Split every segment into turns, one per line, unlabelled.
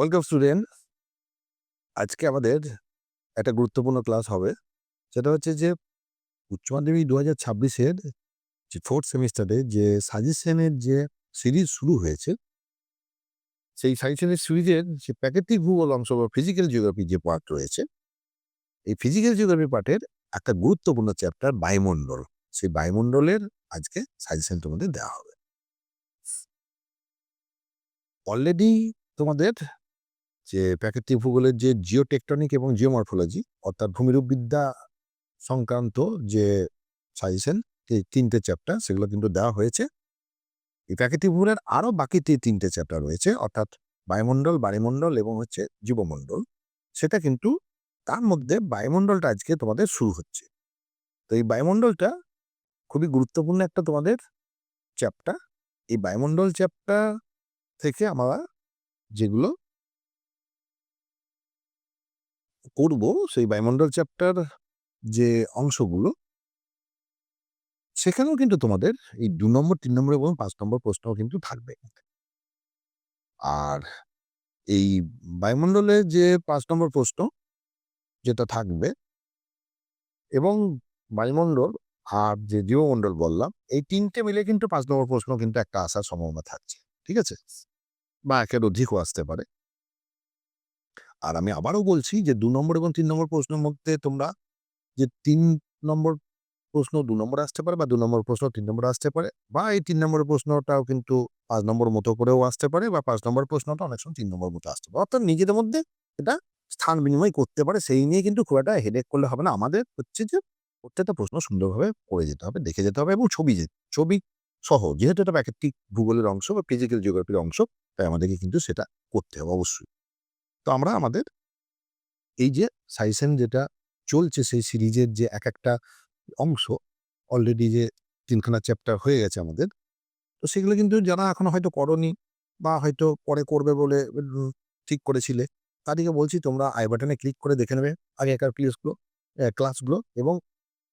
Welcome student আজকে আমাদের একটা গুরুত্বপূর্ণ ক্লাস হবে। সেটা হচ্ছে যে, উচ্চ মাধ্যমিক দু হাজার ছাব্বিশের যে ফোর্থ সেমিস্টারে যে সাজেশনের যে সিরিজ শুরু হয়েছে, সেই সাজেশনের সিরিজের যে প্যাকেটিক ভূগোল অংশ বা ফিজিক্যাল জিওগ্রাফি যে পার্ট রয়েছে, এই ফিজিক্যাল জিওগ্রাফি পার্টের একটা গুরুত্বপূর্ণ চ্যাপ্টার বায়ুমণ্ডল। সেই বায়ুমণ্ডলের আজকে সাজেশন তোমাদের দেওয়া হবে। অলরেডি তোমাদের যে প্রাকৃতিক ভূগোলের যে জিওটেকটনিক এবং জিওমরফোলজি অর্থাৎ ভূমিরূপবিদ্যা সংক্রান্ত যে সাজেশন এই তিনটে চ্যাপ্টার সেগুলো কিন্তু দেওয়া হয়েছে। এই প্রাকৃতিক ভূগোলের আরও বাকি তিনটে চ্যাপ্টার রয়েছে, অর্থাৎ বায়ুমণ্ডল বায়ুমণ্ডল এবং হচ্ছে জীবমণ্ডল। সেটা কিন্তু তার মধ্যে বায়ুমণ্ডলটা আজকে তোমাদের শুরু হচ্ছে। তো এই বায়ুমণ্ডলটা খুবই গুরুত্বপূর্ণ একটা তোমাদের চ্যাপ্টার এই বায়ুমণ্ডল চ্যাপ্টার থেকে আমরা যেগুলো করব সেই বায়ুমণ্ডল চ্যাপ্টার যে অংশগুলো সেখানেও কিন্তু তোমাদের এই দু নম্বর, তিন নম্বর এবং পাঁচ নম্বর প্রশ্নও কিন্তু থাকবে। আর এই বায়ুমণ্ডলের যে পাঁচ নম্বর প্রশ্ন যেটা থাকবে এবং বায়ুমণ্ডল আর যে জীবমণ্ডল বললাম, এই তিনটে মিলে কিন্তু পাঁচ নম্বর প্রশ্ন কিন্তু একটা আসার সম্ভাবনা থাকছে, ঠিক আছে? বা একের অধিকও আসতে পারে। আর আমি আবারও বলছি যে, দু নম্বর এবং তিন নম্বর প্রশ্নের মধ্যে তোমরা যে, তিন নম্বর প্রশ্ন দু নম্বর আসতে পারে বা দু নম্বর প্রশ্ন তিন নম্বর আসতে পারে বা এই তিন নম্বর প্রশ্নটাও কিন্তু পাঁচ নম্বর মতো করেও আসতে পারে বা পাঁচ নম্বর প্রশ্নটা অনেক সময় তিন নম্বর মতো আসতে পারে। অর্থাৎ নিজেদের মধ্যে এটা স্থান বিনিময় করতে পারে, সেই নিয়ে কিন্তু খুব একটা হেডেক করলে হবে না। আমাদের হচ্ছে যে, প্রত্যেকটা প্রশ্ন সুন্দরভাবে করে যেতে হবে, দেখে যেতে হবে এবং ছবি যে, ছবি সহ, যেহেতু এটা প্রাকৃতিক ভূগোলের অংশ বা ফিজিক্যাল জিওগ্রাফির অংশ, তাই আমাদেরকে কিন্তু সেটা করতে হবে অবশ্যই। তো আমরা আমাদের এই যে সাইসেন যেটা চলছে সেই সিরিজের যে এক একটা অংশ অলরেডি যে তিনখানা চ্যাপ্টার হয়ে গেছে আমাদের, তো সেগুলো কিন্তু যারা এখনও হয়তো করনি বা হয়তো পরে করবে বলে ঠিক করেছিলে, তাদেরকে বলছি তোমরা আই বাটনে ক্লিক করে দেখে নেবে আগে আগেকার প্লেসগুলো ক্লাসগুলো এবং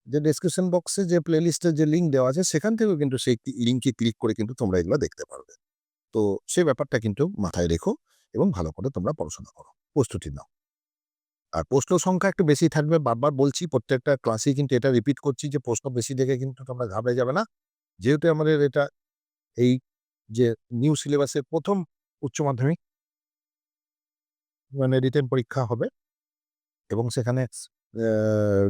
যে ডেসক্রিপশন বক্সে যে প্লেলিস্টের যে লিঙ্ক দেওয়া আছে সেখান থেকেও কিন্তু সেই লিঙ্কে ক্লিক করে কিন্তু তোমরা এগুলো দেখতে পারবে। তো সেই ব্যাপারটা কিন্তু মাথায় রেখো। এবং ভালো করে তোমরা পড়াশোনা করো। প্রস্তুতি নাও। আর প্রশ্ন সংখ্যা একটু বেশি থাকবে, বারবার বলছি, প্রত্যেকটা ক্লাসেই কিন্তু এটা রিপিট করছি যে প্রশ্ন বেশি দেখে কিন্তু তোমরা ঘাবড়ে যাবে না। যেহেতু আমাদের এটা এই যে নিউ সিলেবাসের প্রথম উচ্চ মাধ্যমিক মানে রিটেন পরীক্ষা হবে এবং সেখানে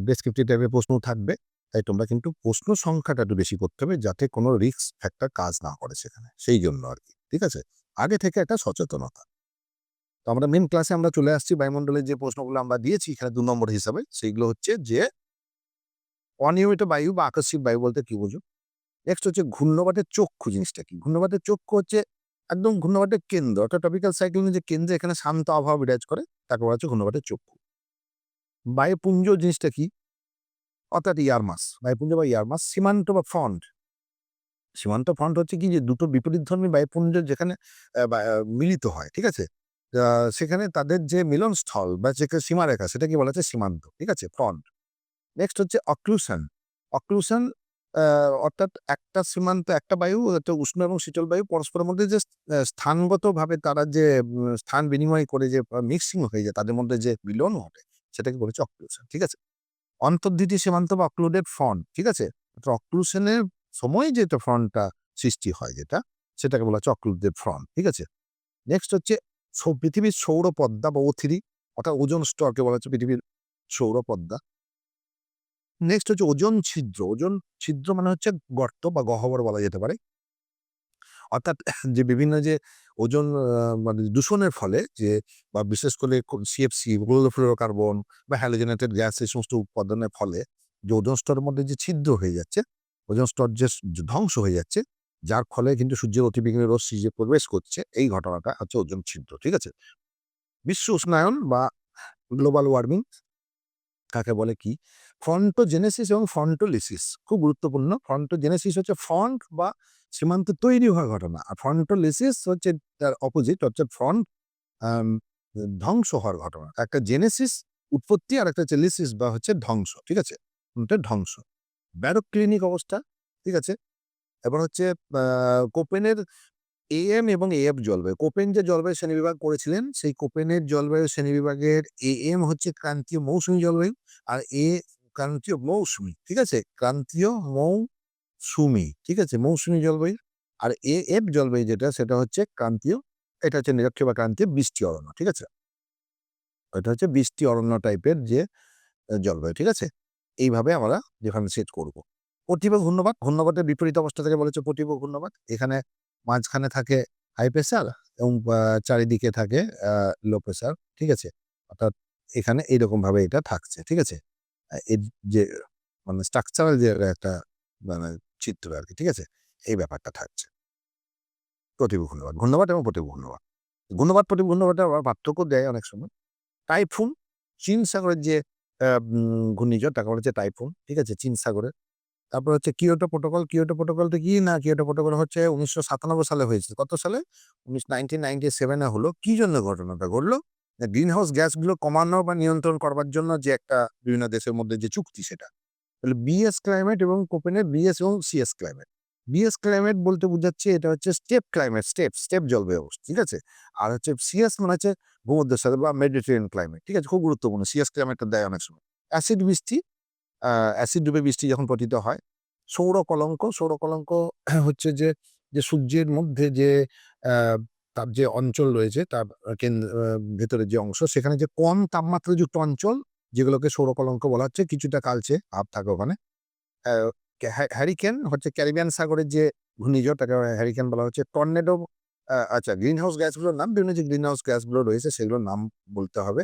ডেসক্রিপটিভ টাইপের প্রশ্ন থাকবে, তাই তোমরা কিন্তু প্রশ্ন সংখ্যাটা একটু বেশি করতে হবে যাতে কোনো রিস্ক ফ্যাক্টর কাজ না করে সেখানে। সেই জন্য আর কি, ঠিক আছে? আগে থেকে একটা সচেতনতা। তো আমরা মেন ক্লাসে আমরা চলে আসছি বায়ুমণ্ডলের যে প্রশ্নগুলো আমরা দিয়েছি, এখানে দু নম্বর হিসাবে সেইগুলো হচ্ছে যে অনিয়মিত বায়ু বা আকস্মিক বায়ু বলতে কি বুঝো? নেক্সট হচ্ছে ঘূর্ণবাটের চক্ষু জিনিসটা কি? ঘূর্ণবাটের চক্ষু হচ্ছে একদম ঘূর্ণবাটের কেন্দ্র, অর্থাৎ টপিক্যাল সাইক্লোনের যে কেন্দ্রে এখানে শান্ত আবহাওয়া বিরাজ করে, তাকে বলা হচ্ছে ঘূর্ণবাটের চক্ষু। বায়ুপুঞ্জ জিনিসটা কি? অর্থাৎ ইয়ারমাস বায়ুপুঞ্জ বা ইয়ারমাস সীমান্ত বা ফ্রন্ট সীমান্ত ফ্রন্ট হচ্ছে কি? যে দুটো বিপরীত ধর্মী বায়ুপুঞ্জ যেখানে মিলিত হয়, ঠিক আছে? সেখানে তাদের যে মিলনস্থল বা যে সীমারেখা, সেটা কি বলা হচ্ছে সীমান্ত, ঠিক আছে? ফ্রন্ট নেক্সট হচ্ছে অক্লুশন অক্লুশন অর্থাৎ একটা সীমান্ত, একটা বায়ু উষ্ণ এবং শীতল বায়ু পরস্পরের মধ্যে যে স্থানগতভাবে তারা যে স্থান বিনিময় করে যে মিক্সিং হয়ে যায়, তাদের মধ্যে যে মিলন ঘটে, সেটাকে বলেছে অক্লুশন ঠিক আছে? অন্তর্ধিতি সীমান্ত বা অক্লুডেড ফ্রন্ট ঠিক আছে? অক্লুশনের সময় যেটা ফ্রন্টটা সৃষ্টি হয় যেটা, সেটাকে বলা হচ্ছে অক্লুডেড ফ্রন্ট ঠিক আছে? নেক্সট হচ্ছে পৃথিবীর সৌরপদ্মা বা ওথিরি অর্থাৎ ওজন স্তরকে বলা হচ্ছে পৃথিবীর সৌরপদ্মা। নেক্সট হচ্ছে ওজন ছিদ্র। ওজন ছিদ্র মানে হচ্ছে গর্ত বা গহ্বর বলা যেতে পারে। অর্থাৎ যে বিভিন্ন যে ওজন মানে দূষণের ফলে যে বা বিশেষ করে সিএফসি কার্বন বা হ্যালোজেনেটেড গ্যাস এই সমস্ত উৎপাদনের ফলে যে ওজন স্তরের মধ্যে যে ছিদ্র হয়ে যাচ্ছে, ওজন স্তর যে ধ্বংস হয়ে যাচ্ছে যার ফলে কিন্তু সূর্যের অতিবেগুনি রশ্মি যে প্রবেশ করছে, এই ঘটনাটা হচ্ছে ওজন ছিদ্র, ঠিক আছে? বিশ্ব উষ্ণায়ন বা গ্লোবাল ওয়ার্মিং কাকে বলে কি? ফ্রন্টোজেনেসিস এবং ফ্রন্টোলিসিস খুব গুরুত্বপূর্ণ। ফ্রন্টোজেনেসিস হচ্ছে ফ্রন্ট বা সীমান্ত তৈরি হওয়ার ঘটনা, আর ফ্রন্টোলিসিস হচ্ছে তার অপোজিট হচ্ছে ফ্রন্ট ধ্বংস হওয়ার ঘটনা। একটা জেনেসিস উৎপত্তি আর একটা হচ্ছে লিসিস বা হচ্ছে ধ্বংস, ঠিক আছে? ধ্বংস। ব্যারো ক্লিনিক অবস্থা, ঠিক আছে? এবার হচ্ছে কোপেনের এএম এবং এএফ জলবায়ু। কোপেন যে জলবায়ু শ্রেণীবিভাগ করেছিলেন, সেই কোপেনের জলবায়ু শ্রেণীবিভাগের এএম হচ্ছে ক্রান্তীয় মৌসুমী জলবায়ু আর এ ক্রান্তীয় মৌসুমী, ঠিক আছে? ক্রান্তীয় মৌসুমী, ঠিক আছে? মৌসুমী জলবায়ু আর এ এফ জলবায়ু যেটা, সেটা হচ্ছে ক্রান্তীয়, এটা হচ্ছে নিরক্ষ বা ক্রান্তীয় বৃষ্টি অরণ্য, ঠিক আছে? এটা হচ্ছে বৃষ্টি অরণ্য টাইপের যে জলবায়ু, ঠিক আছে? এইভাবে আমরা ডিফারেন্সিয়েট করব। প্রতিভা ঘূর্ণবাদ ঘূর্ণবাদের বিপরীত অবস্থা থেকে বলেছে প্রতিভা ঘূর্ণবাদ এখানে মাঝখানে থাকে হাই প্রেসার এবং চারিদিকে থাকে লো প্রেসার, ঠিক আছে? অর্থাৎ এখানে এইরকম ভাবে এটা থাকছে, ঠিক আছে? এর যে মানে স্ট্রাকচারাল যে একটা মানে চিত্র আর কি, ঠিক আছে? এই ব্যাপারটা থাকছে। প্রতিভা ঘূর্ণবাদ ঘূর্ণবাদ এবং প্রতিভা ঘূর্ণবাদ ঘূর্ণবাদে আবার পার্থক্য দেয় অনেক সময়। টাইফুন, চীন সাগরের যে ঘূর্ণিঝড়, তাকে বলেছে টাইফুন, ঠিক আছে? চীন সাগরের তারপর হচ্ছে কিয়োটো প্রোটোকল কিয়োটো প্রোটোকলটা কি না কিয়োটো প্রোটোকল হচ্ছে উনিশশো সাতানব্বই সালে হয়েছে। কত সালে? উনিশ নাইনটিন নাইনটি সেভেনে হলো। কি জন্য ঘটনাটা ঘটলো? গ্রিন হাউস গ্যাসগুলো কমানো বা নিয়ন্ত্রণ করবার জন্য যে একটা বিভিন্ন দেশের মধ্যে যে চুক্তি সেটা। তাহলে বিএস ক্লাইমেট এবং কোপেনের বিএস এবং সিএস ক্লাইমেট বিএস ক্লাইমেট বলতে বোঝাচ্ছে এটা হচ্ছে স্টেপ ক্লাইমেট স্টেপ স্টেপ জলবায়ু ঠিক আছে? আর হচ্ছে সিএস মানে হচ্ছে ভূমধ্যসাগর বা মেডিটেরিয়ান ক্লাইমেট ঠিক আছে? খুব গুরুত্বপূর্ণ। সিএস ক্লাইমেটটা দেয় অনেক সময়। অ্যাসিড বৃষ্টি অ্যাসিড ডুবে বৃষ্টি যখন পতিত হয় সৌর কলঙ্ক সৌর কলঙ্ক হচ্ছে যে যে সূর্যের মধ্যে যে তার যে অঞ্চল রয়েছে, তার কেন্দ্র ভেতরে যে অংশ, সেখানে যে কম তাপমাত্রাযুক্ত অঞ্চল, যেগুলোকে সৌর কলঙ্ক বলা হচ্ছে, কিছুটা কালচে আপ থাকে ওখানে। হ্যারিকেন হচ্ছে ক্যারিবিয়ান সাগরের যে ঘূর্ণিঝড়, তাকে হ্যারিকেন বলা হচ্ছে। টর্নেডো আচ্ছা গ্রিন হাউস গ্যাসগুলোর নাম, বিভিন্ন যে গ্রিন হাউস গ্যাসগুলো রয়েছে, সেগুলোর নাম বলতে হবে।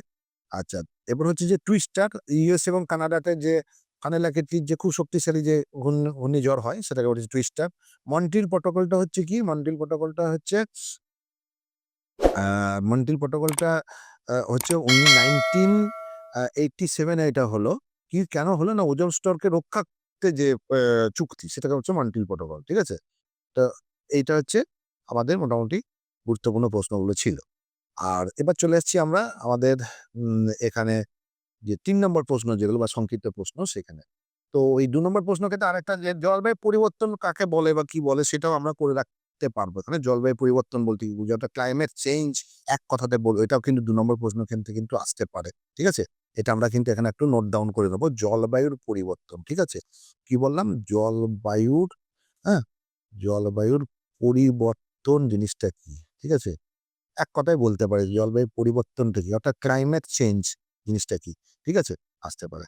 আচ্ছা এবার হচ্ছে যে টুইস্টার, ইউএস এবং কানাডাতে যে কানেলাকেটির যে খুব শক্তিশালী যে ঘূর্ণ- ঘূর্ণিঝড় হয়, সেটাকে বলছে টুইস্টার মন্টিল প্রটোকলটা হচ্ছে কি? মন্ট্রিল প্রটোকলটা হচ্ছে মন্টিল প্রটোকলটা হচ্ছে উনি নাইনটিন এইটটি সেভেনে এটা হলো। কি, কেন হলো না? ওজন স্তরকে রক্ষাতে যে চুক্তি, সেটাকে হচ্ছে মন্ট্রিল প্রটোকল ঠিক আছে? তো এইটা হচ্ছে আমাদের মোটামুটি গুরুত্বপূর্ণ প্রশ্নগুলো ছিল। আর এবার চলে এসেছি আমরা আমাদের এখানে যে তিন নম্বর প্রশ্ন যেগুলো বা সংক্ষিপ্ত প্রশ্ন সেখানে। তো এই দু নম্বর প্রশ্ন ক্ষেত্রে আরেকটা যে জলবায়ু পরিবর্তন কাকে বলে বা কি বলে সেটাও আমরা করে রাখতে পারব। এখানে জলবায়ু পরিবর্তন বলতে কি বুঝি ক্লাইমেট চেঞ্জ এক কথাতে বলব এটাও কিন্তু দু নম্বর প্রশ্ন ক্ষেত্রে কিন্তু আসতে পারে, ঠিক আছে? এটা আমরা কিন্তু এখানে একটু নোট ডাউন করে নেব, জলবায়ুর পরিবর্তন, ঠিক আছে? কি বললাম? জলবায়ুর হ্যাঁ? জলবায়ুর পরিবর্তন জিনিসটা কি, ঠিক আছে? এক কথায় বলতে পারে, জলবায়ু পরিবর্তনটা কি? অর্থাৎ ক্লাইমেট চেঞ্জ জিনিসটা কি? ঠিক আছে? আসতে পারে।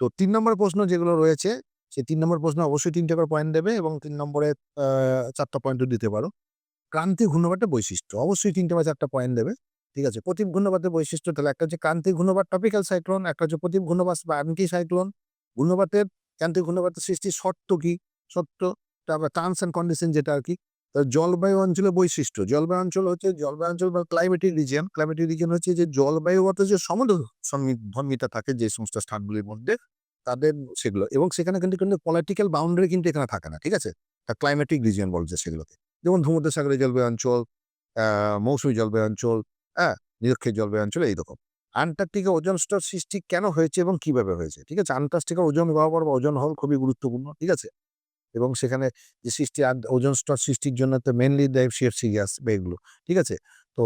তো তিন নম্বর প্রশ্ন যেগুলো রয়েছে সেই তিন নম্বর প্রশ্ন অবশ্যই তিনটে করে পয়েন্ট দেবে এবং তিন নম্বরে চারটা পয়েন্টও দিতে পারো। ক্রান্তি ঘূর্ণবাটের বৈশিষ্ট্য, অবশ্যই তিনটে বা চারটা পয়েন্ট দেবে। ঠিক আছে? প্রতীপ ঘূর্ণবাদের বৈশিষ্ট্য তাহলে একটা হচ্ছে ক্রান্তি ঘূর্ণবাদ টপিক্যাল সাইক্লোন একটা হচ্ছে প্রতীপ ঘূর্ণবাদ বা অ্যান্টি সাইক্লোন ঘূর্ণবাতের ক্রান্তি ঘূর্ণবাতের সৃষ্টির শর্ত কি? শর্ত তারপর টার্মস অ্যান্ড কন্ডিশন যেটা আর কি? জলবায়ু অঞ্চলের বৈশিষ্ট্য। জলবায়ু অঞ্চল হচ্ছে, জলবায়ু অঞ্চল বা ক্লাইমেটিক রিজিয়ন ক্লাইমেটিক রিজিয়ন হচ্ছে যে জলবায়ুগত যে সমধর্মিতা থাকে যে সমস্ত স্থানগুলির মধ্যে, তাদের সেগুলো। এবং সেখানে কিন্তু কিন্তু পলিটিক্যাল বাউন্ডারি কিন্তু এখানে থাকে না, ঠিক আছে? তা ক্লাইমেটিক রিজিয়ন বলছে সেগুলোকে। যেমন ভূমধ্যসাগরের জলবায়ু অঞ্চল মৌসুমী জলবায়ু অঞ্চল হ্যাঁ নিরক্ষের জলবায়ু অঞ্চল এইরকম আন্টার্কটিকা ওজন স্তর সৃষ্টি কেন হয়েছে এবং কীভাবে হয়েছে? ঠিক আছে? আন্টার্কটিকা ওজন ব্যবহার বা ওজন হল খুবই গুরুত্বপূর্ণ, ঠিক আছে? এবং সেখানে যে সৃষ্টি ওজন স্তর সৃষ্টির জন্য তো মেনলি দেয় সিএফসি গ্যাস এগুলো, ঠিক আছে? তো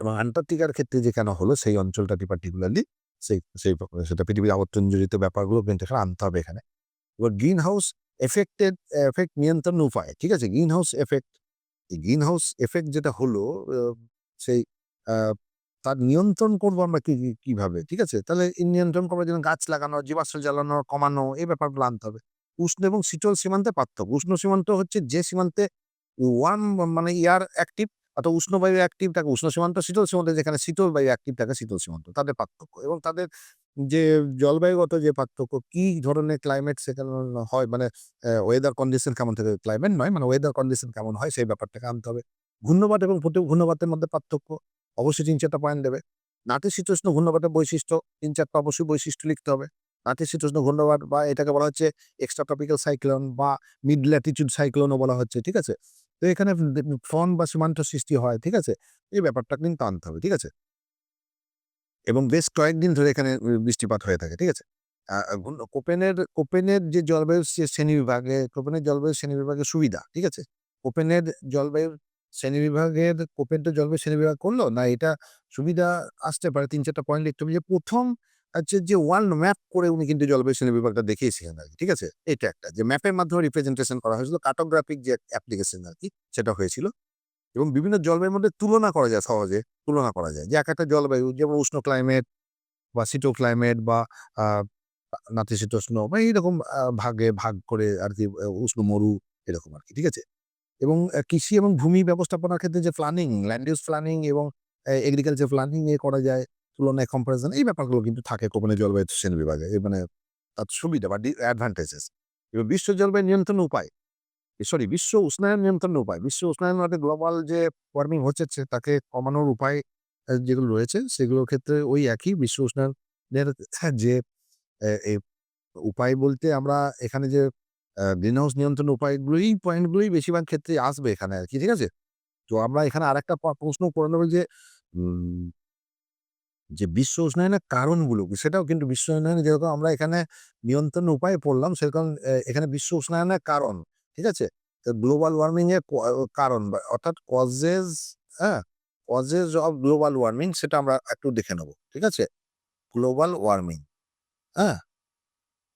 এবং আন্টার্কটিকার ক্ষেত্রে যে কেন হলো, সেই অঞ্চলটাটি পার্টিকুলারলি সেই সেই সেটা পৃথিবীর আবর্তন জড়িত ব্যাপারগুলো কিন্তু এখানে আনতে হবে এখানে। এবার গ্রিন হাউস এফেক্টেড এফেক্ট নিয়ন্ত্রণ উপায়, ঠিক আছে? গ্রিন হাউস এফেক্ট এই গ্রিন হাউস এফেক্ট যেটা হলো সেই তার নিয়ন্ত্রণ করব আমরা কি কীভাবে, ঠিক আছে? তাহলে নিয়ন্ত্রণ করার জন্য গাছ লাগানো, জীবাশ্ম জ্বালানো, কমানো, এই ব্যাপারগুলো আনতে হবে। উষ্ণ এবং শীতল সীমান্তে পার্থক্য। উষ্ণ সীমান্ত হচ্ছে যে সীমান্তে ওয়ান মানে ইয়ার অ্যাক্টিভ অর্থাৎ উষ্ণ বায়ু অ্যাক্টিভ থাকে, উষ্ণ সীমান্ত শীতল সীমান্ত, যেখানে শীতল বায়ু অ্যাক্টিভ থাকে, শীতল সীমান্ত। তাদের পার্থক্য এবং তাদের যে জলবায়ুগত যে পার্থক্য, কি ধরনের ক্লাইমেট সেখানে হয় মানে ওয়েদার কন্ডিশন কেমন থাকে? ক্লাইমেট নয় মানে ওয়েদার কন্ডিশন কেমন হয়, সেই ব্যাপারটাকে আনতে হবে। ঘূর্ণবাদ এবং প্রতি ঘূর্ণবাতের মধ্যে পার্থক্য, অবশ্যই তিন চারটা পয়েন্ট দেবে। নাতিশীতোষ্ণ ঘূর্ণবাতের বৈশিষ্ট্য, তিন চারটা অবশ্যই বৈশিষ্ট্য লিখতে হবে। নাতিশীতোষ্ণ ঘূর্ণবাদ বা এটাকে বলা হচ্ছে এক্সট্রা টপিক্যাল সাইক্লোন বা মিড ল্যাটিটিউড সাইক্লোনও বলা হচ্ছে ঠিক আছে? তো এখানে ফ্রন বা সীমান্ত সৃষ্টি হয় ঠিক আছে? এই ব্যাপারটা কিন্তু আনতে হবে ঠিক আছে? এবং বেশ কয়েকদিন ধরে এখানে বৃষ্টিপাত হয়ে থাকে ঠিক আছে? কোপেনের কোপেনের যে জলবায়ু সে শ্রেণীবিভাগে কোপেনের জলবায়ু শ্রেণীবিভাগের সুবিধা, ঠিক আছে? কোপেনের জলবায়ুর শ্রেণীবিভাগের কোপেন তো জলবায়ু শ্রেণীবিভাগ করল, না এটা সুবিধা আসতে পারে তিন চারটা পয়েন্ট লিখতে হবে যে ১ম হচ্ছে যে ওয়ার্ল্ড ম্যাপ করে উনি কিন্তু জলবায়ু শ্রেণীবিভাগটা দেখিয়েছিলেন আরকি, ঠিক আছে? এটা একটা যে ম্যাপের মাধ্যমে রিপ্রেজেন্টেশন করা হয়েছিল কার্টোগ্রাফিক যে অ্যাপ্লিকেশন আরকি সেটা হয়েছিল এবং বিভিন্ন জলবায়ুর মধ্যে তুলনা করা যায় সহজে, তুলনা করা যায় যে এক একটা জলবায়ু যেমন উষ্ণ ক্লাইমেট বা শীত ক্লাইমেট বা নাতিশীতোষ্ণ বা এইরকম ভাগে ভাগ করে আর কি উষ্ণ মরু এরকম আর কি ঠিক আছে? এবং কৃষি এবং ভূমি ব্যবস্থাপনার ক্ষেত্রে যে প্ল্যানিং, ল্যান্ড ইউজ প্ল্যানিং এবং এগ্রিকালচার প্ল্যানিং এ করা যায় তুলনায় কম্পারিজন এই ব্যাপারগুলো কিন্তু থাকে কোপেনের জলবায়ু শ্রেণীবিভাগে। এ মানে তার সুবিধা বা অ্যাডভান্টেজেস এবং বিশ্ব জলবায়ু নিয়ন্ত্রণ উপায় সরি বিশ্ব উষ্ণায়ন নিয়ন্ত্রণের উপায়। বিশ্ব উষ্ণায়ন মানে গ্লোবাল যে ওয়ার্মিং হচ্ছে তাকে কমানোর উপায় যেগুলো রয়েছে, সেগুলোর ক্ষেত্রে ওই একই বিশ্ব উষ্ণায়নের যে, এ এ, উপায় বলতে আমরা এখানে যে গ্রিন হাউস নিয়ন্ত্রণ উপায়গুলোই পয়েন্টগুলোই বেশিরভাগ ক্ষেত্রে আসবে এখানে আর কি, ঠিক আছে? তো আমরা এখানে আরেকটা প্রশ্ন করে নেব যে যে বিশ্ব উষ্ণায়নের কারণগুলো? সেটাও কিন্তু বিশ্ব উষ্ণায়নের যেরকম আমরা এখানে নিয়ন্ত্রণ উপায় পড়লাম সেরকম এখানে বিশ্ব উষ্ণায়নের কারণ, ঠিক আছে? গ্লোবাল ওয়ার্মিং এর কারণ অর্থাৎ কজেস হ্যাঁ? কজেস অফ গ্লোবাল ওয়ার্মিং সেটা আমরা একটু দেখে নেব, ঠিক আছে? গ্লোবাল ওয়ার্মিং, হ্যাঁ?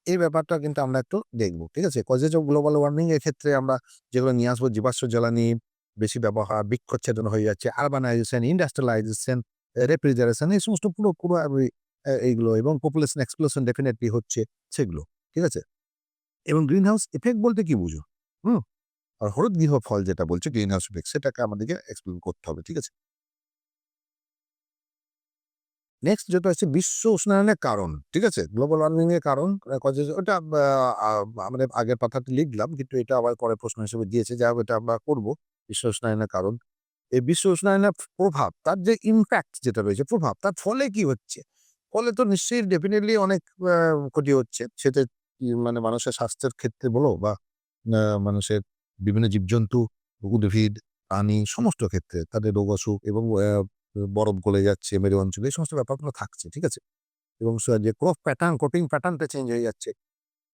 এই ব্যাপারটা কিন্তু আমরা একটু দেখব, ঠিক আছে? কজেস অফ গ্লোবাল ওয়ার্মিং এর ক্ষেত্রে আমরা যেগুলো নিয়ে আসব জীবাশ্ম জ্বালানি বেশি ব্যবহার, বৃক্ষচ্ছেদন হয়ে যাচ্ছে, আরবানাইজেশন, ইন্ডাস্ট্রিয়ালাইজেশন, রেফ্রিজারেশন এই সমস্ত পুরো, পুরো এইগুলো এবং পপুলেশন এক্সপ্লোশন ডেফিনেটলি হচ্ছে সেগুলো, ঠিক আছে? এবং গ্রিন হাউস ইফেক্ট বলতে কি বুঝো? হুম? আর হরদ হলুদগৃহ ফল যেটা বলছে গ্রিন হাউস ইফেক্ট সেটাকে আমাদেরকে এক্সপ্লেইন করতে হবে, ঠিক আছে? নেক্সট যেটা হচ্ছে বিশ্ব উষ্ণায়নের কারণ, ঠিক আছে? গ্লোবাল ওয়ার্মিং এর কারণ ওটা আমাদের আগের পাতাতে লিখলাম কিন্তু এটা আবার পরে প্রশ্ন হিসেবে দিয়েছে। যা এটা আমরা করব। বিশ্ব উষ্ণায়নের কারণ। এই বিশ্ব উষ্ণায়নের প্রভাব তার যে ইমপ্যাক্ট যেটা রয়েছে প্রভাব তার ফলে কি হচ্ছে? ফলে তো নিশ্চয়ই ডেফিনেটলি অনেক ক্ষতি হচ্ছে। সেটা মানে মানুষের স্বাস্থ্যের ক্ষেত্রে বলো বা মানুষের বিভিন্ন জীবজন্তু, উদ্ভিদ, প্রাণী সমস্ত ক্ষেত্রে তাদের রোগ অসুখ এবং বরফ গলে যাচ্ছে মেরু অঞ্চলে এই সমস্ত ব্যাপারগুলো থাকছে, ঠিক আছে? এবং যে ক্রপ প্যাটার্ন, কোটিং প্যাটার্নটা চেঞ্জ হয়ে যাচ্ছে।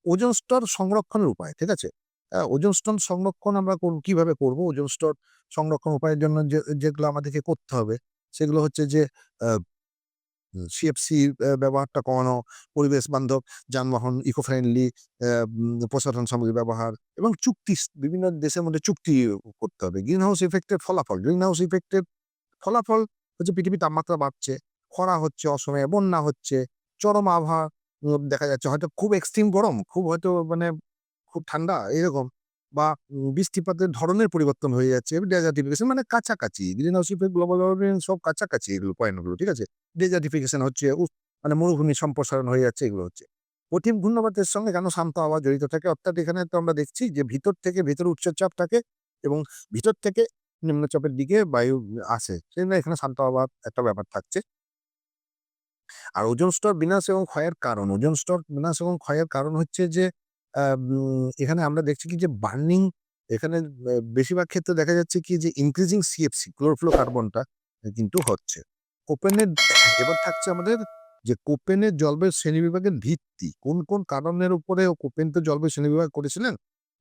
ওজোন স্তর সংরক্ষণের উপায়, ঠিক আছে? ওজোন স্তর সংরক্ষণ আমরা কীভাবে করব? ওজোন স্তর সংরক্ষণ উপায়ের জন্য যে যেগুলো আমাদেরকে করতে হবে সেগুলো হচ্ছে যে সিএফসি ব্যবহারটা কমানো, পরিবেশ বান্ধব যানবাহন, ইকো ফ্রেন্ডলি প্রসাধন সামগ্রী ব্যবহার এবং চুক্তি বিভিন্ন দেশের মধ্যে চুক্তি করতে হবে। গ্রিন হাউস ইফেক্টের ফলাফল, গ্রিন হাউস ইফেক্টের ফলাফল হচ্ছে পৃথিবীর তাপমাত্রা বাড়ছে, খরা হচ্ছে অসময়ে, বন্যা হচ্ছে, চরম আবহাওয়া দেখা যাচ্ছে হয়তো খুব এক্সট্রিম গরম, খুব হয়তো মানে খুব ঠান্ডা এরকম বা বৃষ্টিপাতের ধরনের পরিবর্তন হয়ে যাচ্ছে। ডেজার্টিফিকেশন মানে কাছাকাছি। Green house effect, global warming সব কাছাকাছি এগুলো পয়েন্টগুলো, ঠিক আছে? ডেজার্টিফিকেশন হচ্ছে, মানে মরুভূমি সম্প্রসারণ হয়ে যাচ্ছে এগুলো হচ্ছে। কঠিন ঘূর্ণবাতের সঙ্গে কেন শান্ত আবহাওয়া জড়িত থাকে? অর্থাৎ এখানে তো আমরা দেখছি যে ভিতর থেকে ভেতরে উচ্চচাপ থাকে এবং ভিতর থেকে নিম্নচাপের দিকে বায়ু আসে। সেজন্য এখানে শান্ত আবহাওয়ার একটা ব্যাপার থাকছে। আর ওজন স্তর বিনাশ এবং ক্ষয়ের কারণ, ওজন স্তর বিনাশ এবং ক্ষয়ের কারণ হচ্ছে যে এখানে আমরা দেখছি কি যে বার্নিং এখানে বেশিরভাগ ক্ষেত্রে দেখা যাচ্ছে কি যে ইনক্রিজিং সিএফসি ক্লোরফ্লো কার্বনটা কিন্তু হচ্ছে। কোপেনের এবার থাকছে আমাদের যে কোপেনের জলবায়ু শ্রেণীবিভাগের ভিত্তি। কোন, কোন কারণের উপরে কোপেন তো জলবায়ু শ্রেণীবিভাগ করেছিলেন।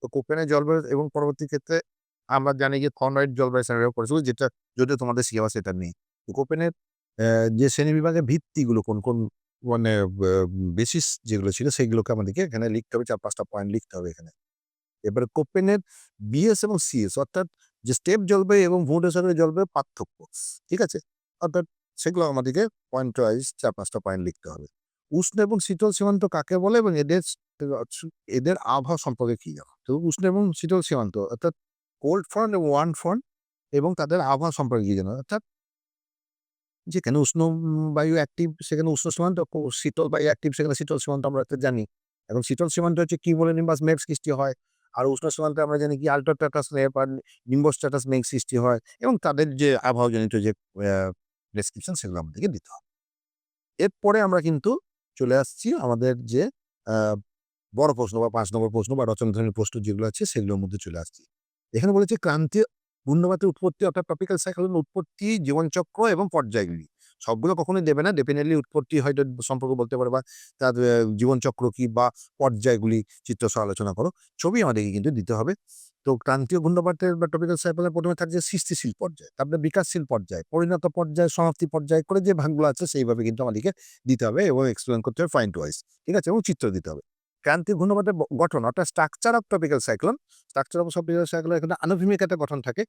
তো কোপেনের জলবায়ু এবং পরবর্তী ক্ষেত্রে আমরা জানি যে থর্নডাইট জলবায়ু শ্রেণীবিভাগ করেছিল যেটা যদিও তোমাদের সিলেবাসে এটা নেই। কোপেনের যে শ্রেণীবিভাগের ভিত্তিগুলো কোন, কোন মানে বেসিস যেগুলো ছিল সেগুলোকে আমাদেরকে এখানে লিখতে হবে চার পাঁচটা পয়েন্ট লিখতে হবে এখানে। এবারে কোপেনের বিএস এবং সিএস অর্থাৎ যে স্টেপ জলবায়ু এবং ভূমধ্যসাগরীয় জলবায়ুর পার্থক্য, ঠিক আছে? অর্থাৎ সেগুলো আমাদেরকে পয়েন্ট ওয়াইজ চার পাঁচটা পয়েন্ট লিখতে হবে। উষ্ণ এবং শীতল সীমান্ত কাকে বলে এবং এদের এদের আবহাওয়া সম্পর্কে কি জানো? তো উষ্ণ এবং শীতল সীমান্ত অর্থাৎ কোল্ড ফ্রন্ট এবং ওয়ার্ম ফ্রন্ট এবং তাদের আবহাওয়া সম্পর্কে কি জানো? অর্থাৎ যেখানে উষ্ণ বায়ু অ্যাক্টিভ সেখানে উষ্ণ সীমান্ত, শীতল বায়ু অ্যাক্টিভ সেখানে শীতল সীমান্ত আমরা জানি। এবং শীতল সীমান্ত হচ্ছে কি বলে নিম্বাস মেঘ সৃষ্টি হয়। আর উষ্ণ সীমান্তে আমরা জানি কি আল্ট্রা স্ট্রাটাস লেয়ার বা নিম্বস স্ট্রাটাস মেঘ সৃষ্টি হয় এবং তাদের যে আবহাওয়াজনিত যে আ ডেসক্রিপশন সেগুলো আমাদেরকে দিতে হবে। এরপরে আমরা কিন্তু চলে আসছি আমাদের যে বড় প্রশ্ন বা পাঁচ নম্বর প্রশ্ন বা রচনা ধর্মী প্রশ্ন যেগুলো আছে সেগুলোর মধ্যে চলে আসছি। এখানে বলেছে ক্রান্তীয় ঘূর্ণবাতের উৎপত্তি অর্থাৎ ট্রপিক্যাল সাইক্লোনের উৎপত্তি, জীবনচক্র এবং পর্যায়গুলি। সবগুলো কখনোই দেবে না ডেফিনেটলি উৎপত্তি হয়তো সম্পর্ক বলতে পারে বা তার জীবনচক্র কি বা পর্যায়গুলি চিত্র চিত্রসহ আলোচনা করো। ছবি আমাদেরকে কিন্তু দিতে হবে। তো ক্রান্তীয় ঘূর্ণপাতের বা টপিক্যাল সাইকেলের প্রথমে থাকছে সৃষ্টিশীল পর্যায় তারপরে বিকাশশীল পর্যায় পরিণত পর্যায় সমাপ্তি পর্যায় করে যে ভাগগুলো আছে সেইভাবে কিন্তু আমাদেরকে দিতে হবে এবং এক্সপ্লেন করতে হবে ফাইন ওয়াইজ ঠিক আছে? এবং চিত্র দিতে হবে। ক্রান্তীয় ঘূর্ণপাতের গঠন, অর্থাৎ structure of topical cyclone structure of topical cyclone এখানে আনুভূমিক একটা গঠন থাকে।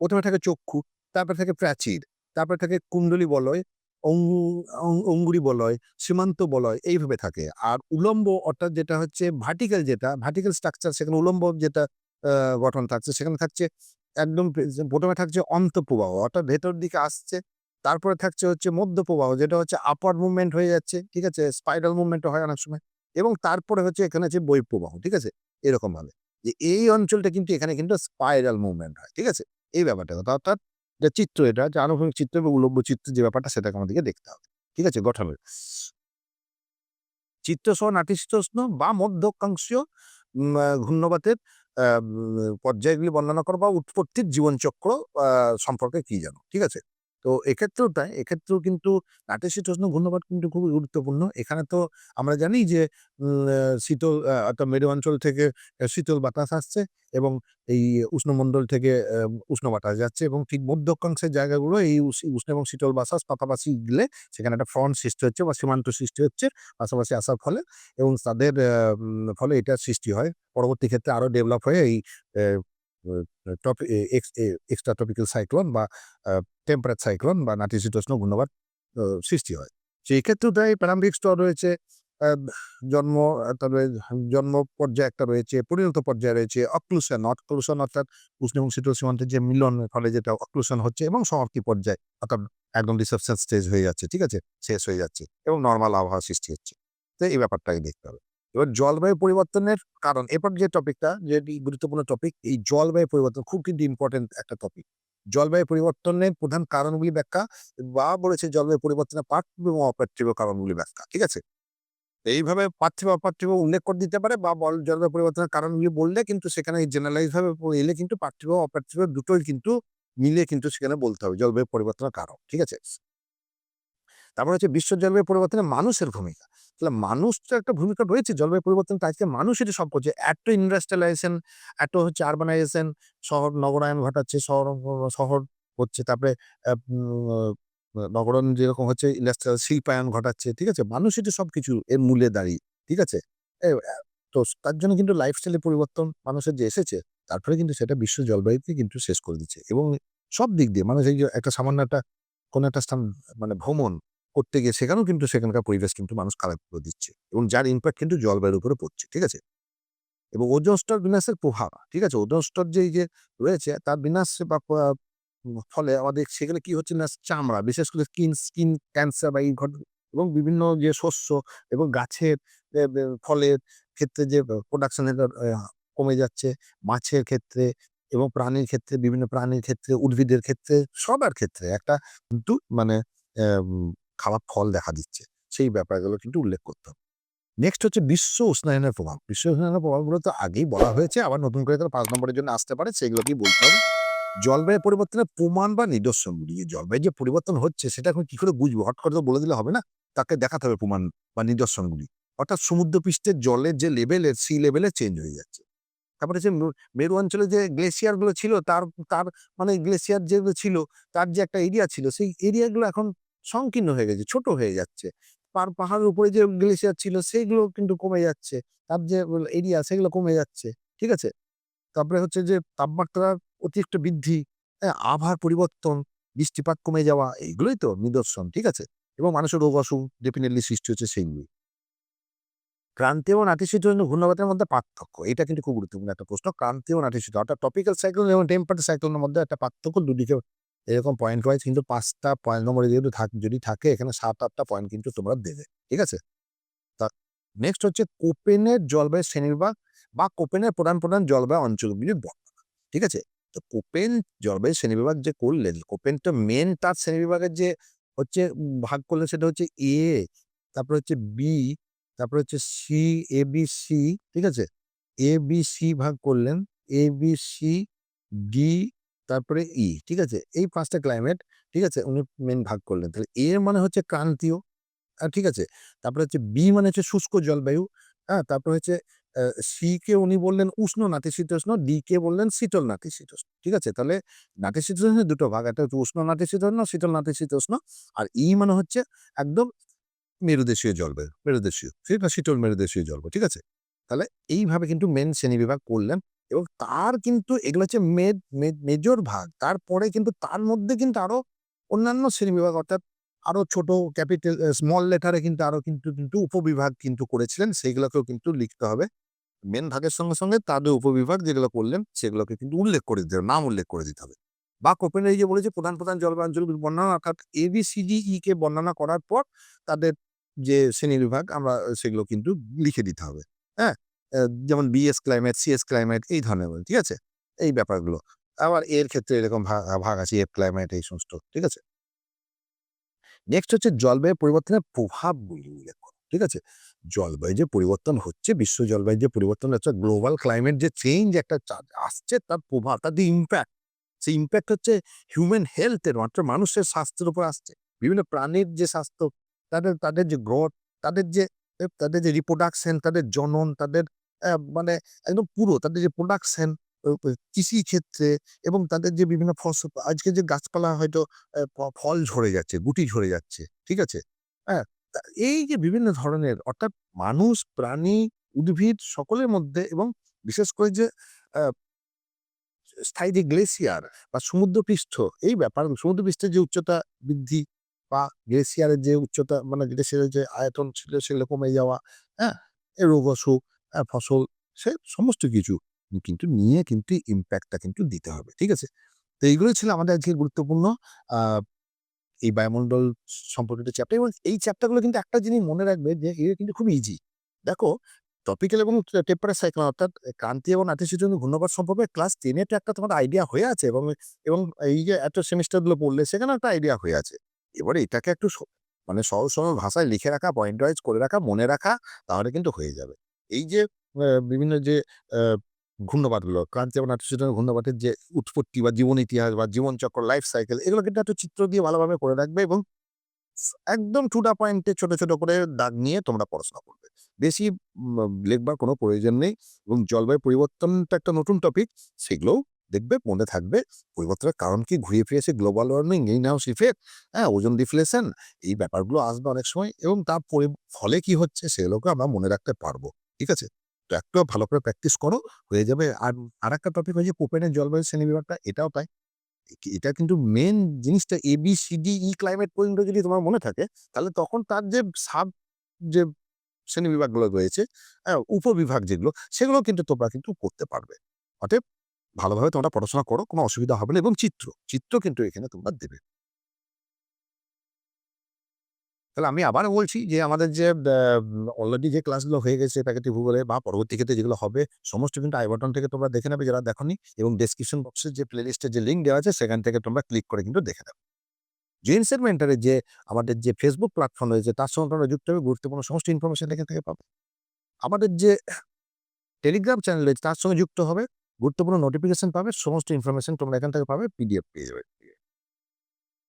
প্রথমে থাকে চক্ষু, তারপরে থাকে প্রাচীর, তারপরে থাকে কুণ্ডলী বলয়, অঙ্গু- অঙ্গুরি বলয়, সীমান্ত বলয়, এইভাবে থাকে। আর উলম্ব, অর্থাৎ যেটা হচ্ছে ভার্টিক্যাল যেটা ভার্টিক্যাল স্ট্রাকচার সেখানে উলম্ব যেটা গঠন থাকছে, সেখানে থাকছে একদম প্রথমে থাকছে অন্তঃপ্রবাহ, অর্থাৎ ভেতর দিকে আসছে, তারপরে থাকছে হচ্ছে মধ্য প্রবাহ যেটা হচ্ছে আপার মুভমেন্ট হয়ে যাচ্ছে, ঠিক আছে? স্পাইরাল মুভমেন্ট হয় অনেক সময়। এবং তারপরে হচ্ছে এখানে হচ্ছে প্রবাহ ঠিক আছে? এরকম ভাবে যে এই অঞ্চলটা কিন্তু এখানে কিন্তু স্পাইরাল মুভমেন্ট হয়, ঠিক আছে? এই ব্যাপারটা কথা। অর্থাৎ যে চিত্র এটা, যে আনুভূমিক চিত্র এবং উলম্ব চিত্র যে ব্যাপারটা, সেটাকে আমাদেরকে দেখতে হবে, ঠিক আছে? গঠনের চিত্তসহ নাতিশীতোষ্ণ বা মধ্যকাংশীয় ঘূর্ণবাতের পর্যায়গুলি বর্ণনা করো বা উৎপত্তির জীবনচক্র সম্পর্কে কি জানো, ঠিক আছে? তো এক্ষেত্রেও তাই, এক্ষেত্রেও কিন্তু নাতিশীতোষ্ণ ঘূর্ণবাত কিন্তু খুবই গুরুত্বপূর্ণ। এখানে তো আমরা জানি যে শীতল অর্থাৎ মেরু অঞ্চল থেকে শীতল বাতাস আসছে এবং এই উষ্ণমণ্ডল থেকে উষ্ণ বাতাস যাচ্ছে এবং ঠিক মধ্য অক্ষাংশের জায়গাগুলো এই উষ্ণ এবং শীতল বাতাস পাশাপাশি গেলে সেখানে একটা ফ্রন্ট সৃষ্টি হচ্ছে বা সীমান্ত সৃষ্টি হচ্ছে পাশাপাশি আসার ফলে এবং তাদের ফলে এটা সৃষ্টি হয়। পরবর্তী ক্ষেত্রে আরও ডেভেলপ হয়ে এই এক্সট্রা টপিক্যাল সাইক্লোন বা টেম্পারেট সাইক্লোন বা নাতিশীতোষ্ণ ঘূর্ণবাদ সৃষ্টি হয়। সেই ক্ষেত্রেও তাই প্রারম্ভিক স্তর রয়েছে জন্ম তবে জন্ম পর্যায়ে একটা রয়েছে, পরিণত পর্যায়ে রয়েছে অক্লুশন অক্লুশন অর্থাৎ উষ্ণ এবং শীতল সীমান্তের যে মিলনের ফলে যেটা অক্লুশন হচ্ছে এবং সমাপ্তি পর্যায়ে অর্থাৎ একদম রিসেপশন স্টেজ হয়ে যাচ্ছে, ঠিক আছে? শেষ হয়ে যাচ্ছে এবং নর্মাল আবহাওয়া সৃষ্টি হচ্ছে। তো এই ব্যাপারটাকে দেখতে হবে। এবার জলবায়ু পরিবর্তনের কারণ, এরপর যে টপিকটা যেটি গুরুত্বপূর্ণ টপিক এই জলবায়ু পরিবর্তন খুব কিন্তু ইম্পর্টেন্ট একটা টপিক জলবায়ু পরিবর্তনের প্রধান কারণগুলি ব্যাখ্যা, বা বলেছে জলবায়ু পরিবর্তনের পার্থিব এবং অপার্থিব কারণগুলি ব্যাখ্যা, ঠিক আছে? এইভাবে পার্থিব অপার্থিব উল্লেখ করে দিতে পারে, বা বল, জলবায়ু পরিবর্তনের কারণগুলি বললে কিন্তু সেখানে জেনারেলাইজ ভাবে এলে কিন্তু পার্থিব অপার্থিব দুটোই কিন্তু মিলে কিন্তু সেখানে বলতে হবে, জলবায়ু পরিবর্তনের কারণ, ঠিক আছে? তারপর হচ্ছে বিশ্ব জলবায়ু পরিবর্তনে মানুষের ভূমিকা। তাহলে মানুষ তো একটা ভূমিকা রয়েছে, জলবায়ু পরিবর্তন আজকে মানুষেরই সব করছে। এত ইন্ডাস্ট্রিয়ালাইজেশন এত হচ্ছে আরবানাইজেশন শহর নগরায়ন ঘটাচ্ছে, শহর শহর হচ্ছে, তারপরে নগরায়ন যেরকম হচ্ছে ইন্ডাস্ট্রিয়াল শিল্পায়ন ঘটাচ্ছে, ঠিক আছে? মানুষই তো সবকিছু এর মূলে দাঁড়িয়ে, ঠিক আছে? তো তার জন্য কিন্তু লাইফস্টাইলের পরিবর্তন মানুষের যে এসেছে তারপরে কিন্তু সেটা বিশ্ব জলবায়ুকে কিন্তু শেষ করে দিচ্ছে এবং সব দিক দিয়ে মানুষ এই যে একটা সামান্য একটা, কোনো একটা স্থান মানে ভ্রমণ করতে গিয়ে সেখানেও কিন্তু সেখানকার পরিবেশ কিন্তু মানুষ খারাপ করে দিচ্ছে এবং যার ইম্প্যাক্ট কিন্তু জলবায়ুর উপরে পড়ছে, ঠিক আছে? এবং ওজন স্তর বিনাশের প্রভাব, ঠিক আছে? ওজন স্তর যে যে রয়েছে, তার বিনাশ বা ফলে আমাদের সেখানে কি হচ্ছে না? চামড়া, বিশেষ করে স্কিন স্কিন ক্যান্সার বা এই এবং বিভিন্ন যে শস্য এবং গাছের ফলের ক্ষেত্রে যে প্রোডাকশনের কমে যাচ্ছে, মাছের ক্ষেত্রে এবং প্রাণীর ক্ষেত্রে, বিভিন্ন প্রাণীর ক্ষেত্রে, উদ্ভিদের ক্ষেত্রে, সবার ক্ষেত্রে একটা মানে খারাপ ফল দেখা দিচ্ছে। সেই ব্যাপারগুলো কিন্তু উল্লেখ করতে হবে। নেক্সট হচ্ছে বিশ্ব উষ্ণায়নের প্রভাব। বিশ্ব উষ্ণায়নের প্রভাবগুলো তো আগেই বলা হয়েছে, আবার নতুন করে তারা পাঁচ নম্বরের জন্য আসতে পারে সেগুলোকেই বলতে হবে। জলবায়ু পরিবর্তনের প্রমাণ বা নিদর্শনগুলি জলবায়ু যে পরিবর্তন হচ্ছে, সেটা এখন কী করে বুঝব? হট করে তো বলে দিলে হবে না? তাকে দেখাতে হবে প্রমাণ বা নিদর্শনগুলি। অর্থাৎ সমুদ্রপৃষ্ঠের জলের যে লেভেলের সি লেভেলে চেঞ্জ হয়ে যাচ্ছে। তারপরে যে মেরু- অঞ্চলে যে গ্লেসিয়ারগুলো ছিল, তার তার মানে গ্লেসিয়ার যেগুলো ছিল, তার যে একটা এরিয়া ছিল, সেই এরিয়াগুলো এখন সংকীর্ণ হয়ে গেছে, ছোট হয়ে যাচ্ছে। পার পাহাড়ের উপরে যে গ্লেসিয়ার ছিল সেইগুলো কিন্তু কমে যাচ্ছে। তার যে এরিয়া সেগুলো কমে যাচ্ছে, ঠিক আছে? তারপরে হচ্ছে যে তাপমাত্রার অতিরিক্ত বৃদ্ধি হ্যাঁ আবহাওয়ার পরিবর্তন, বৃষ্টিপাত কমে যাওয়া, এইগুলোই তো নিদর্শন, ঠিক আছে? এবং মানুষের রোগ অসুখ ডেফিনেটলি সৃষ্টি হচ্ছে সেইগুলি ক্রান্তীয় ও নাতিশীতোষ্ণ ঘূর্ণবাতের মধ্যে পার্থক্য, এটা কিন্তু খুব গুরুত্বপূর্ণ একটা প্রশ্ন। ক্রান্তীয় ও নাতিশীত অর্থাৎ টপিক্যাল সাইক্লোন এবং টেম্পারেট সাইক্লোনের মধ্যে একটা পার্থক্য দুদিকে এরকম পয়েন্ট ওয়াইজ কিন্তু পাঁচটা পয়েন্ট নম্বরে যেহেতু থাক, যদি থাকে, এখানে সাত, আটটা পয়েন্ট কিন্তু তোমরা দেবে, ঠিক আছে? তা নেক্সট হচ্ছে কোপেনের জলবায়ু শ্রেণীবিভাগ বা কোপেনের প্রধান প্রধান জলবায়ু অঞ্চলগুলি বর্ণনা, ঠিক আছে? তো কোপেন জলবায়ু শ্রেণীবিভাগ যে করলেন, কোপেন তো মেন তার শ্রেণীবিভাগের যে হচ্ছে ভাগ করলেন সেটা হচ্ছে এ তারপর হচ্ছে বি তারপর হচ্ছে সি এ বি সি ঠিক আছে? এ বি সি ভাগ করলেন এ বি সি ডি তারপরে ই ঠিক আছে? এই পাঁচটা ক্লাইমেট ঠিক আছে? উনি মেন ভাগ করলেন। তাহলে এর মানে হচ্ছে ক্রান্তীয় আহ, ঠিক আছে? তারপরে হচ্ছে বি মানে হচ্ছে শুষ্ক জলবায়ু হ্যাঁ? তারপরে হচ্ছে সি কে উনি বললেন উষ্ণ নাতিশীতোষ্ণ ডি কে বললেন শীতল নাতিশীতোষ্ণ ঠিক আছে? তাহলে নাতিশীতোষ্ণের দুটো ভাগ একটা হচ্ছে উষ্ণ নাতিশীতোষ্ণ শীতল নাতিশীতোষ্ণ আর ই মানে হচ্ছে একদম মেরুদেশীয় জলবায়ু মেরুদেশীয় সেটা শীতল মেরুদেশীয় জলবায়ু ঠিক আছে? তাহলে এইভাবে কিন্তু মেন শ্রেণি বিভাগ করলেন। এবং তার কিন্তু এগুলো হচ্ছে মেদ মেজর ভাগ। তারপরে কিন্তু তার মধ্যে কিন্তু আরও অন্যান্য শ্রেণি বিভাগ অর্থাৎ আরও ছোট ক্যাপিটাল স্মল লেটারে কিন্তু আরও কিন্তু কিন্তু উপবিভাগ কিন্তু করেছিলেন সেইগুলোকেও কিন্তু লিখতে হবে। মেন ভাগের সঙ্গে সঙ্গে তাদের উপবিভাগ যেগুলো করলেন, সেগুলোকে কিন্তু উল্লেখ করে দিতে হবে, নাম উল্লেখ করে দিতে হবে। বা কোপেন এই যে বলেছে, প্রধান প্রধান জলবায়ু বর্ণনা, অর্থাৎ A B C D E কে বর্ণনা করার পর তাদের যে শ্রেণি বিভাগ আমরা সেগুলো কিন্তু লিখে দিতে হবে হ্যাঁ? যেমন বিএস ক্লাইমেট সিএস ক্লাইমেট এই ধরনের বলে, ঠিক আছে? এই ব্যাপারগুলো। আবার এর ক্ষেত্রে এরকম ভাগ আছে এফ ক্লাইমেট এই সমস্ত ঠিক আছে? নেক্সট হচ্ছে জলবায়ু পরিবর্তনের প্রভাবগুলি উল্লেখ করো ঠিক আছে? জলবায়ু যে পরিবর্তন হচ্ছে বিশ্ব জলবায়ু যে পরিবর্তন হচ্ছে গ্লোবাল ক্লাইমেট যে চেঞ্জ একটা আসছে তার প্রভাব তার যে ইম্প্যাক্ট সেই ইম্প্যাক্ট হচ্ছে হিউম্যান হেলথের মাত্র মানুষের স্বাস্থ্যের উপর আসছে। বিভিন্ন প্রাণীর যে স্বাস্থ্য তাদের তাদের যে গ্রোথ তাদের যে তাদের যে রিপ্রোডাকশন তাদের জনন, তাদের মানে একদম পুরো তাদের যে প্রোডাকশন কৃষি ক্ষেত্রে এবং তাদের যে বিভিন্ন ফসল, আজকে যে গাছপালা হয়তো ফল ঝরে যাচ্ছে, গুটি ঝরে যাচ্ছে, ঠিক আছে? হ্যাঁ এই যে বিভিন্ন ধরনের, অর্থাৎ মানুষ, প্রাণী, উদ্ভিদ সকলের মধ্যে এবং বিশেষ করে যে স্থায়ী যে গ্লেসিয়ার বা সমুদ্রপৃষ্ঠ, এই ব্যাপার, সমুদ্রপৃষ্ঠের যে উচ্চতা বৃদ্ধি বা গ্লেসিয়ারের যে উচ্চতা মানে গ্লেসিয়ারের যে আয়তন ছিল সেগুলো কমে যাওয়া হ্যাঁ? রোগ অসুখ ফসল, সে সমস্ত কিছু কিন্তু নিয়ে কিন্তু ইম্প্যাক্টটা কিন্তু দিতে হবে, ঠিক আছে? তো এইগুলো ছিল আমাদের আজকে গুরুত্বপূর্ণ এই বায়ুমণ্ডল সম্পর্কিত চ্যাপ্টার এবং এই চ্যাপ্টারগুলো কিন্তু একটা জিনিস মনে রাখবে যে এটা কিন্তু খুব ইজি দেখো টপিক্যাল এবং টেম্পারেচার সাইক্লোন অর্থাৎ ক্রান্তি এবং নাতিশীতোষ্ণ ঘূর্ণাবর্ত সম্পর্কে ক্লাস টেনে একটা তোমার আইডিয়া হয়ে আছে এবং এবং এই যে এত সেমিস্টারগুলো পড়লে সেখানে একটা আইডিয়া হয়ে আছে। এবারে এটাকে একটু মানে সহজ সরল ভাষায় লিখে রাখা পয়েন্ট ওয়াইজ করে রাখা, মনে রাখা, তাহলে কিন্তু হয়ে যাবে। এই যে বিভিন্ন যে ঘূর্ণবাদগুলো ক্রান্তি এবং নাতিশীতোষ্ণ ঘূর্ণবাদের যে উৎপত্তি বা জীবন ইতিহাস বা জীবনচক্র লাইফ সাইকেল এগুলো কিন্তু একটু চিত্র দিয়ে ভালোভাবে করে রাখবে এবং একদম টু দা পয়েন্টে ছোট ছোট করে দাগ নিয়ে তোমরা পড়াশোনা করবে। বেশি লিখবার কোনো প্রয়োজন নেই এবং জলবায়ু পরিবর্তনটা একটা নতুন টপিক সেগুলোও দেখবে মনে থাকবে পরিবর্তনের কারণ কি ঘুরিয়ে ফিরেছে global warming green house effect হ্যাঁ ওজন ডিফ্লেশন এই ব্যাপারগুলো আসবে অনেক সময় এবং তার ফলে কি হচ্ছে সেগুলোকে আমরা মনে রাখতে পারব ঠিক আছে? তো একটু ভালো করে প্র্যাকটিস করো হয়ে যাবে। আর আর একটা টপিক হয়েছে পোপেনের জলবায়ু শ্রেণি বিভাগটা এটাও তাই। এটা কিন্তু মেন জিনিসটা A B C D E climate পর্যন্ত যদি তোমার মনে থাকে তাহলে তখন তার যে সাব যে শ্রেণি বিভাগগুলো রয়েছে হ্যাঁ, উপবিভাগ যেগুলো সেগুলো কিন্তু তোমরা কিন্তু করতে পারবে। অতএব ভালোভাবে তোমরা পড়াশোনা করো, কোনো অসুবিধা হবে না। এবং চিত্র চিত্র কিন্তু এখানে তোমরা দেবে। তাহলে আমি আবার বলছি যে আমাদের যে অলরেডি যে ক্লাসগুলো হয়ে গেছে প্যাকেটিভ ভূগোলে বা পরবর্তী ক্ষেত্রে যেগুলো হবে, সমস্ত কিন্তু আই বাটন থেকে তোমরা দেখে নেবে যারা দেখনি এবং ডেসক্রিপশন বক্সের যে প্লেলিস্টের যে লিঙ্ক দেওয়া আছে, সেখান থেকে তোমরা ক্লিক করে কিন্তু দেখে নেবে। জেন্সের মেন্টারের যে, আমাদের যে ফেসবুক প্ল্যাটফর্ম রয়েছে, তার সঙ্গে তোমরা যুক্ত হবে গুরুত্বপূর্ণ সমস্ত ইনফরমেশন এখান থেকে পাবে। আমাদের যে টেলিগ্রাম চ্যানেল রয়েছে, তার সঙ্গে যুক্ত হবে। গুরুত্বপূর্ণ নোটিফিকেশন পাবে, সমস্ত ইনফরমেশন তোমরা এখান থেকে পাবে পিডিএফ পেয়ে যাবে।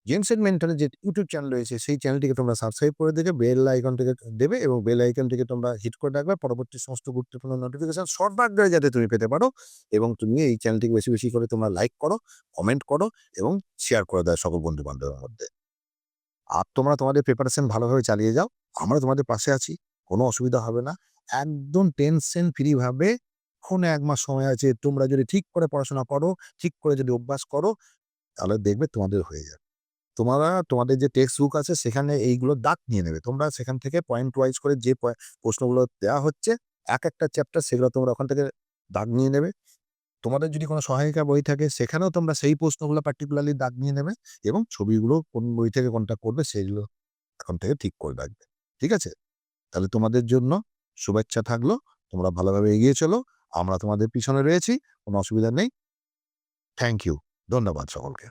জেমসের মেন্টালের যে ইউটিউব চ্যানেল রয়েছে, সেই চ্যানেলটিকে তোমরা সাবস্ক্রাইব করে দেবে বেল আইকন থেকে দেবে এবং বেল আইকন থেকে তোমরা হিট করে রাখবে। পরবর্তী সমস্ত গুরুত্বপূর্ণ নোটিফিকেশন সর্বাগ যাতে তুমি পেতে পারো এবং তুমি এই চ্যানেলটিকে বেশি বেশি করে তোমরা লাইক করো কমেন্ট করো এবং শেয়ার করে দাও সকল বন্ধু বান্ধবের মধ্যে। আর তোমরা তোমাদের প্রিপারেশন ভালোভাবে চালিয়ে যাও, আমরা তোমাদের পাশে আছি, কোনো অসুবিধা হবে না। একদম টেনশন ফ্রি ফোনে এক মাস সময় আছে, তোমরা যদি ঠিক করে পড়াশোনা করো, ঠিক করে যদি অভ্যাস করো, তাহলে দেখবে তোমাদের হয়ে যাবে। তোমরা, তোমাদের যে টেক্সট বুক আছে, সেখানে এইগুলো দাগ নিয়ে নেবে। তোমরা সেখান থেকে পয়েন্ট ওয়াইজ করে যে প্রশ্নগুলো দেওয়া হচ্ছে, এক একটা চ্যাপ্টার সেগুলো তোমরা ওখান থেকে দাগ নিয়ে নেবে। তোমাদের যদি কোনো সহায়িকা বই থাকে, সেখানেও তোমরা সেই প্রশ্নগুলো পার্টিকুলারলি দাগ নিয়ে নেবে এবং ছবিগুলো কোন বই থেকে কোনটা করবে, সেগুলো এখন থেকে ঠিক করে রাখবে। ঠিক আছে? তাহলে তোমাদের জন্য শুভেচ্ছা থাকল। তোমরা ভালোভাবে এগিয়ে চলো। আমরা তোমাদের পিছনে রয়েছি কোনো অসুবিধা নেই। থ্যাংক ইউ ধন্যবাদ সকলকে।